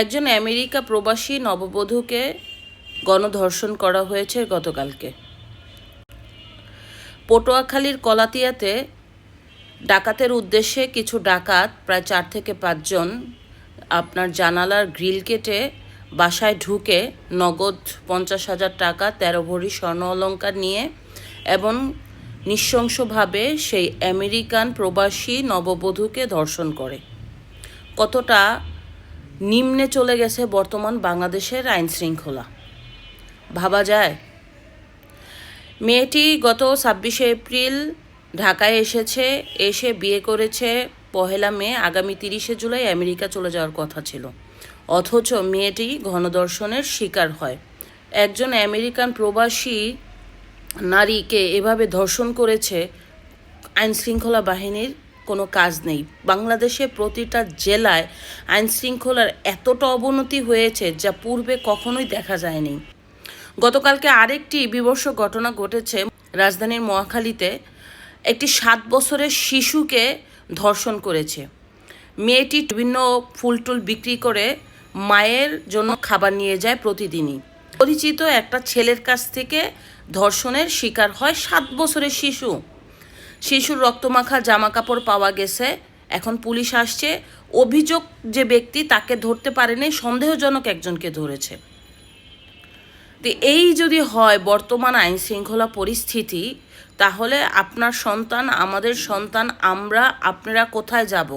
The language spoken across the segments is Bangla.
একজন আমেরিকা প্রবাসী নববধূকে গণধর্ষণ করা হয়েছে গতকালকে। পটুয়াখালীর কলাতিয়াতে ডাকাতের উদ্দেশ্যে কিছু ডাকাত, প্রায় চার থেকে পাঁচজন আপনার জানালার গ্রিল কেটে বাসায় ঢুকে নগদ পঞ্চাশ হাজার টাকা, তেরো ভরি স্বর্ণ অলঙ্কার নিয়ে এবং নৃশংসভাবে সেই আমেরিকান প্রবাসী নববধূকে ধর্ষণ করে। কতটা নিম্নে চলে গেছে বর্তমান বাংলাদেশের আইন শৃঙ্খলা। ভাবা যায়। মেয়েটি গত ছাব্বিশে এপ্রিল ঢাকায় এসেছে, এসে বিয়ে করেছে। পহেলা মে, আগামী তিরিশে জুলাই আমেরিকা চলে যাওয়ার কথা ছিল। অথচ মেয়েটি ঘনদর্শনের শিকার হয়। একজন আমেরিকান প্রবাসী নারীকে এভাবে ধর্ষণ করেছে আইন শৃঙ্খলা বাহিনীর কোনো কাজ নেই। বাংলাদেশে প্রতিটা জেলায় আইন শৃঙ্খলার এতটা অবনতি হয়েছে যা পূর্বে কখনোই দেখা যায়নি। গতকালকে আরেকটি বিবর্ষ ঘটনা ঘটেছে রাজধানীর মহাখালীতে। একটি সাত বছরের শিশুকে ধর্ষণ করেছে। মেয়েটি বিভিন্ন ফুলটুল বিক্রি করে মায়ের জন্য খাবার নিয়ে যায় প্রতিদিনই। পরিচিত একটা ছেলের কাছ থেকে ধর্ষণের শিকার হয় সাত বছরের শিশু। শিশুর রক্তমাখা জামা কাপড় পাওয়া গেছে। এখন পুলিশ আসছে। অভিযোগ যে ব্যক্তি তাকে ধরতে পারেনি, সন্দেহজনক একজনকে ধরেছে। তো এই যদি হয় বর্তমান আইন শৃঙ্খলা পরিস্থিতি, তাহলে আপনার সন্তান, আমাদের সন্তান, আমরা, আপনারা কোথায় যাব?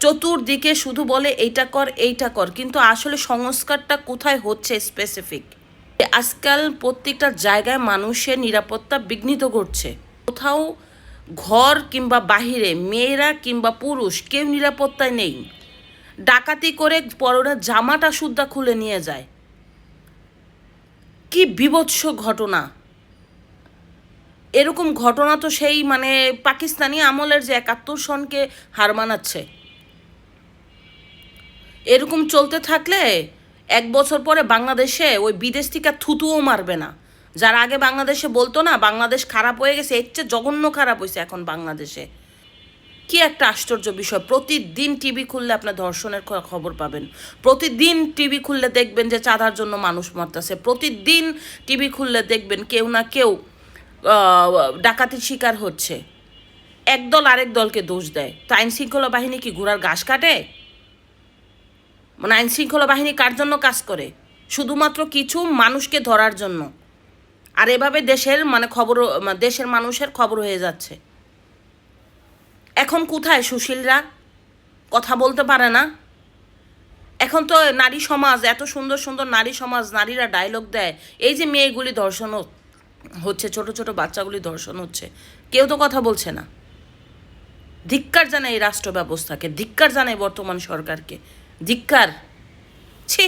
চতুর্দিকে শুধু বলে এইটা কর এইটা কর, কিন্তু আসলে সংস্কারটা কোথায় হচ্ছে স্পেসিফিক আজকাল প্রত্যেকটা জায়গায় মানুষের নিরাপত্তা বিঘ্নিত করছে কোথাও ঘর কিংবা বাহিরে মেয়েরা কিংবা পুরুষ, কেউ নিরাপত্তায় নেই। ডাকাতি করে পরনের জামাটা সুদ্ধা খুলে নিয়ে যায়। কি বিভৎস ঘটনা। এরকম ঘটনা তো সেই মানে পাকিস্তানি আমলের যে একাত্তর সনকে হার মানাচ্ছে। এরকম চলতে থাকলে এক বছর পরে বাংলাদেশে ওই বিদেশ থেকে থুতুও মারবে না। যারা আগে বাংলাদেশে বলতো না, বাংলাদেশ খারাপ হয়ে গেছে, এর চেয়ে জঘন্য খারাপ হয়েছে এখন বাংলাদেশে। কি একটা আশ্চর্য বিষয়, প্রতিদিন টিভি খুললে আপনার ধর্ষণের খবর পাবেন। প্রতিদিন টিভি খুললে দেখবেন যে চাঁদার জন্য মানুষ মরতেছে। প্রতিদিন টিভি খুললে দেখবেন কেউ না কেউ ডাকাতির শিকার হচ্ছে। একদল আরেক দলকে দোষ দেয়। তো আইন শৃঙ্খলা বাহিনী কি ঘোড়ার ঘাস কাটে? মানে আইন শৃঙ্খলা বাহিনী কার জন্য কাজ করে? শুধুমাত্র কিছু মানুষকে ধরার জন্য। আর এভাবে দেশের মানে খবর দেশের মানুষের খবর হয়ে যাচ্ছে। এখন কোথায় সুশীলরা? কথা বলতে পারে না। এখন তো নারী সমাজ, এত সুন্দর সুন্দর নারী সমাজ, নারীরা ডায়লগ দেয়। এই যে মেয়েগুলি ধর্ষণ হচ্ছে, ছোট ছোট বাচ্চাগুলি ধর্ষণ হচ্ছে, কেউ তো কথা বলছে না। ধিক্কার জানায় এই রাষ্ট্র ব্যবস্থাকে ধিক্কার জানায় বর্তমান সরকারকে। ধিক্কার। ছি